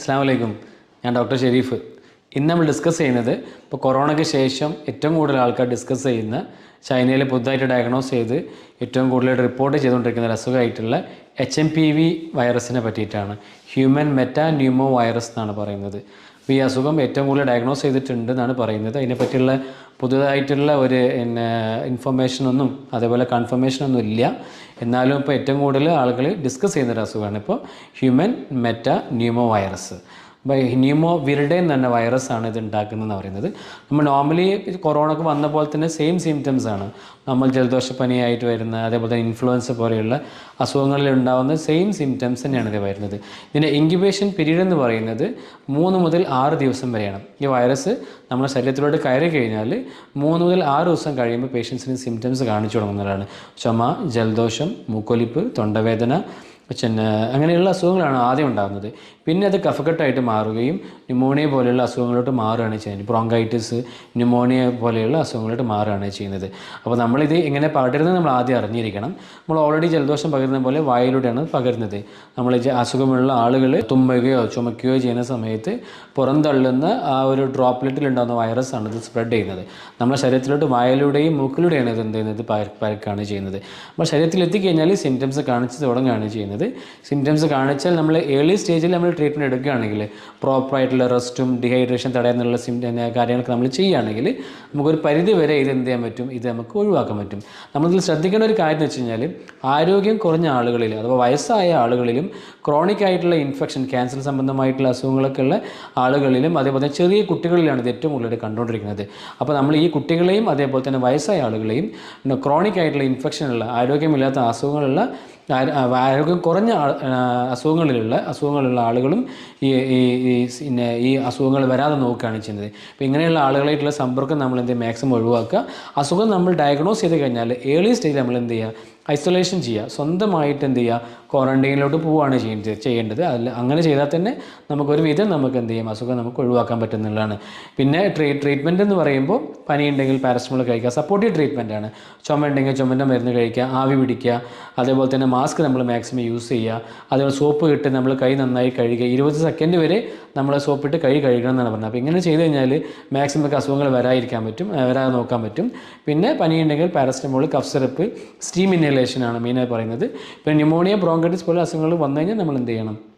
അസ്സാം വലൈക്കും ഞാൻ ഡോക്ടർ ഷെരീഫ്. ഇന്ന് നമ്മൾ ഡിസ്കസ് ചെയ്യുന്നത് ഇപ്പോൾ കൊറോണയ്ക്ക് ശേഷം ഏറ്റവും കൂടുതൽ ആൾക്കാർ ഡിസ്കസ് ചെയ്യുന്ന ചൈനയിൽ പുതുതായിട്ട് ഡയഗ്നോസ് ചെയ്ത് ഏറ്റവും കൂടുതൽ റിപ്പോർട്ട് ചെയ്തുകൊണ്ടിരിക്കുന്ന ഒരു അസുഖമായിട്ടുള്ള എച്ച് എം പി വി വൈറസിനെ പറ്റിയിട്ടാണ്. ഹ്യൂമൻ മെറ്റാ ന്യൂമോ വൈറസ് എന്നാണ് പറയുന്നത്. അപ്പോൾ ഈ അസുഖം ഏറ്റവും കൂടുതൽ ഡയഗ്നോസ് ചെയ്തിട്ടുണ്ട് എന്നാണ് പറയുന്നത്. അതിനെപ്പറ്റിയുള്ള പുതുതായിട്ടുള്ള ഒരു പിന്നെ ഇൻഫർമേഷനൊന്നും അതേപോലെ കൺഫർമേഷനൊന്നും ഇല്ല. എന്നാലും ഇപ്പോൾ ഏറ്റവും കൂടുതൽ ആളുകൾ ഡിസ്കസ് ചെയ്യുന്നൊരു അസുഖമാണ്. ഇപ്പോൾ human Meta pneumo virus pneumoviridae എന്ന് പറഞ്ഞ വൈറസാണ് ഇത് ഉണ്ടാക്കുന്നതെന്ന് പറയുന്നത്. നമ്മൾ നോർമലി കൊറോണക്ക് വന്ന പോലെ തന്നെ സെയിം സിംറ്റംസ് ആണ്. നമ്മൾ ജലദോഷപ്പനിയായിട്ട് വരുന്ന അതേപോലെ തന്നെ ഇൻഫ്ലുവൻസ പോലെയുള്ള അസുഖങ്ങളിൽ ഉണ്ടാകുന്ന സെയിം സിംറ്റംസ് തന്നെയാണ് ഇത് വരുന്നത്. ഇതിന്റെ ഇൻക്യുബേഷൻ പീരീഡ് എന്ന് പറയുന്നത് മൂന്ന് മുതൽ ആറ് ദിവസം വരെയാണ്. ഈ വൈറസ് നമ്മുടെ ശരീരത്തിലോട്ട് കയറി കഴിഞ്ഞാൽ മൂന്ന് മുതൽ ആറ് ദിവസം കഴിയുമ്പോൾ പേഷ്യൻസിന് സിംറ്റംസ് കാണിച്ചു തുടങ്ങുന്നതാണ് ചുമ ജലദോഷം മൂക്കൊലിപ്പ് തൊണ്ടവേദന പിന്നെ അങ്ങനെയുള്ള അസുഖങ്ങളാണ് ആദ്യം ഉണ്ടാകുന്നത്. പിന്നെ അത് കഫക്കെട്ടായിട്ട് മാറുകയും ന്യൂമോണിയ പോലെയുള്ള അസുഖങ്ങളോട്ട് മാറുകയാണ് ചെയ്യുന്നത്. ബ്രോങ്കൈറ്റിസ് ന്യൂമോണിയ പോലെയുള്ള അസുഖങ്ങളോട്ട് മാറുകയാണ് ചെയ്യുന്നത്. അപ്പോൾ നമ്മളിത് എങ്ങനെ പകരുന്നത് നമ്മൾ ആദ്യം അറിഞ്ഞിരിക്കണം. നമ്മൾ ഓൾറെഡി ജലദോഷം പകരുന്ന പോലെ വായിലൂടെയാണ് പകരുന്നത്. നമ്മൾ അസുഖമുള്ള ആളുകൾ തുമ്മുകയോ ചുമക്കുകയോ ചെയ്യുന്ന സമയത്ത് പുറന്തള്ളുന്ന ആ ഒരു ഡ്രോപ്ലെറ്റിൽ ഉണ്ടാകുന്ന വൈറസാണ് ഇത് സ്പ്രെഡ് ചെയ്യുന്നത്. നമ്മുടെ ശരീരത്തിലോട്ട് വായിലൂടെയും മൂക്കിലൂടെയാണ് ഇത് എന്ത് ചെയ്യുന്നത്? പക- പരക്കുകയാണ് ചെയ്യുന്നത്. അപ്പോൾ ശരീരത്തിൽ എത്തിക്കഴിഞ്ഞാൽ സിംറ്റംസ് കാണിച്ച് തുടങ്ങുകയാണ് ചെയ്യുന്നത്. സിംറ്റംസ് കാണിച്ചാൽ നമ്മൾ ഏർലി സ്റ്റേജിൽ നമ്മൾ ട്രീറ്റ്മെന്റ് എടുക്കുകയാണെങ്കിൽ പ്രോപ്പറായിട്ടുള്ള റെസ്റ്റും ഡിഹൈഡ്രേഷൻ തടയാനുള്ള സിം കാര്യങ്ങളൊക്കെ നമ്മൾ ചെയ്യുകയാണെങ്കിൽ നമുക്കൊരു പരിധി വരെ ഇത് എന്ത് ചെയ്യാൻ പറ്റും? ഇത് നമുക്ക് ഒഴിവാക്കാൻ പറ്റും. നമ്മളിതിൽ ശ്രദ്ധിക്കേണ്ട ഒരു കാര്യം എന്ന് വെച്ച് കഴിഞ്ഞാൽ ആരോഗ്യം കുറഞ്ഞ ആളുകളിൽ അഥവാ വയസ്സായ ആളുകളിലും ക്രോണിക് ആയിട്ടുള്ള ഇൻഫെക്ഷൻ ക്യാൻസർ സംബന്ധമായിട്ടുള്ള അസുഖങ്ങളൊക്കെ ഉള്ള ആളുകളിലും അതേപോലെ തന്നെ ചെറിയ കുട്ടികളിലാണ് ഇത് ഏറ്റവും കൂടുതൽ കണ്ടുകൊണ്ടിരിക്കുന്നത്. അപ്പോൾ നമ്മൾ ഈ കുട്ടികളെയും അതേപോലെ തന്നെ വയസ്സായ ആളുകളെയും ക്രോണിക് ആയിട്ടുള്ള ഇൻഫെക്ഷനുള്ള ആരോഗ്യമില്ലാത്ത അസുഖങ്ങളുള്ള ആരോഗ്യം കുറഞ്ഞ അസുഖങ്ങളിലുള്ള അസുഖങ്ങളുള്ള ആളുകളും ഈ ഈ പിന്നെ ഈ അസുഖങ്ങൾ വരാതെ നോക്കുകയാണ് ചെയ്യുന്നത്. അപ്പോൾ ഇങ്ങനെയുള്ള ആളുകളായിട്ടുള്ള സമ്പർക്കം നമ്മൾ എന്ത് മാക്സിമം ഒഴിവാക്കുക. അസുഖം നമ്മൾ ഡയഗ്നോസ് ചെയ്ത് കഴിഞ്ഞാൽ ഏർലി സ്റ്റേജിൽ നമ്മൾ എന്ത് ചെയ്യുക? ഐസൊലേഷൻ ചെയ്യുക. സ്വന്തമായിട്ട് എന്ത് ചെയ്യുക? ക്വാറന്റൈനിലോട്ട് പോവുകയാണ് ചെയ്യുന്നത് ചെയ്യേണ്ടത്. അതിൽ അങ്ങനെ ചെയ്താൽ തന്നെ നമുക്കൊരു വിധം നമുക്ക് എന്ത് ചെയ്യും? അസുഖം നമുക്ക് ഒഴിവാക്കാൻ പറ്റുന്നുള്ളതാണ്. പിന്നെ ട്രീ ട്രീറ്റ്മെന്റ് എന്ന് പറയുമ്പോൾ പനി ഉണ്ടെങ്കിൽ പാരസ്റ്റമോൾ കഴിക്കുക. സപ്പോർട്ടീവ് ട്രീറ്റ്മെന്റ് ആണ്. ചുമ ഉണ്ടെങ്കിൽ ചുമന്റെ മരുന്ന് കഴിക്കുക ആവി പിടിക്കുക അതേപോലെ തന്നെ മാസ്ക് നമ്മൾ മാക്സിമം യൂസ് ചെയ്യുക അതേപോലെ സോപ്പ് ഇട്ട് നമ്മൾ കൈ നന്നായി കഴുകുക. ഇരുപത് സെക്കൻഡ് വരെ നമ്മൾ സോപ്പ് സോപ്പിട്ട് കൈ കഴുകണം എന്നാണ് പറഞ്ഞത്. അപ്പോൾ ഇങ്ങനെ ചെയ്ത് കഴിഞ്ഞാൽ മാക്സിമം നമുക്ക് അസുഖങ്ങൾ വരാതിരിക്കാൻ പറ്റും വരാതെ നോക്കാൻ പറ്റും. പിന്നെ പനി ഉണ്ടെങ്കിൽ paracetamol cough syrup steam inhalation ആണ് മെയിനായി പറയുന്നത്. പിന്നെ ന്യൂമോണിയ ബ്രോങ്കൈറ്റിസ് പോലെ അസുഖങ്ങൾ വന്നു കഴിഞ്ഞാൽ നമ്മൾ എന്ത് ചെയ്യണം?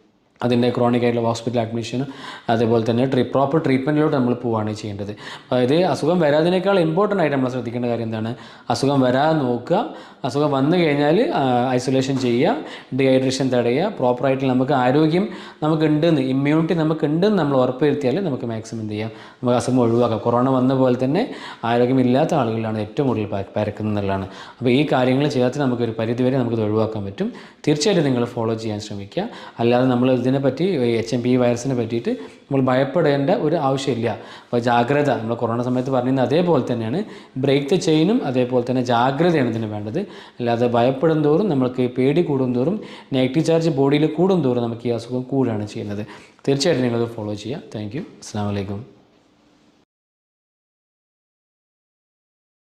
അതിന്റെ ക്രോണിക് ആയിട്ടുള്ള ഹോസ്പിറ്റൽ അഡ്മിഷൻ അതേപോലെ തന്നെ ട്രീ പ്രോപ്പർ ട്രീറ്റ്മെന്റിലോട്ട് നമ്മൾ പോവുകയാണ് ചെയ്യേണ്ടത്. അതായത് അസുഖം വരാതിനേക്കാൾ ഇമ്പോർട്ടന്റ് ആയിട്ട് നമ്മൾ ശ്രദ്ധിക്കേണ്ട കാര്യം എന്താണ്? അസുഖം വരാതെ നോക്കുക. അസുഖം വന്നു കഴിഞ്ഞാൽ ഐസൊലേഷൻ ചെയ്യുക ഡീഹൈഡ്രേഷൻ തടയുക പ്രോപ്പറായിട്ട് നമുക്ക് ആരോഗ്യം നമുക്ക് ഉണ്ടെന്ന് ഇമ്മ്യൂണിറ്റി നമുക്ക് ഉണ്ടെന്ന് നമ്മൾ ഉറപ്പുവരുത്തിയാൽ നമുക്ക് മാക്സിമം എന്ത് ചെയ്യാം? നമുക്ക് അസുഖം ഒഴിവാക്കാം. കൊറോണ വന്ന പോലെ തന്നെ ആരോഗ്യമില്ലാത്ത ആളുകളിലാണ് ഏറ്റവും കൂടുതൽ പ- പരക്കുന്നത് എന്നുള്ളതാണ്. അപ്പോൾ ഈ കാര്യങ്ങൾ ചെയ്യാത്ത നമുക്കൊരു പരിധി വരെ നമുക്ക് ഒഴിവാക്കാൻ പറ്റും. തീർച്ചയായിട്ടും നിങ്ങൾ ഫോളോ ചെയ്യാൻ ശ്രമിക്കുക. അല്ലാതെ നമ്മൾ ഇതിനെപ്പറ്റി എച്ച് എം പി വൈറസിനെ പറ്റിയിട്ട് നമ്മൾ ഭയപ്പെടേണ്ട ഒരു ആവശ്യമില്ല. അപ്പോൾ ജാഗ്രത നമ്മൾ കൊറോണ സമയത്ത് പറഞ്ഞിരുന്ന അതേപോലെ തന്നെയാണ്. ബ്രേക്ക് ദ ചെയിനും അതേപോലെ തന്നെ ജാഗ്രതയാണ് ഇതിന് വേണ്ടത്. അല്ലാതെ ഭയപ്പെടും തോറും നമ്മൾക്ക് പേടി കൂടും തോറും നെഗറ്റീവ് ചാർജ് ബോഡിയിൽ കൂടും തോറും നമുക്ക് ഈ അസുഖം കൂടുകയാണ് ചെയ്യുന്നത്. തീർച്ചയായിട്ടും നിങ്ങളത് ഫോളോ ചെയ്യുക. താങ്ക് യു അസ്സാം വലൈക്കും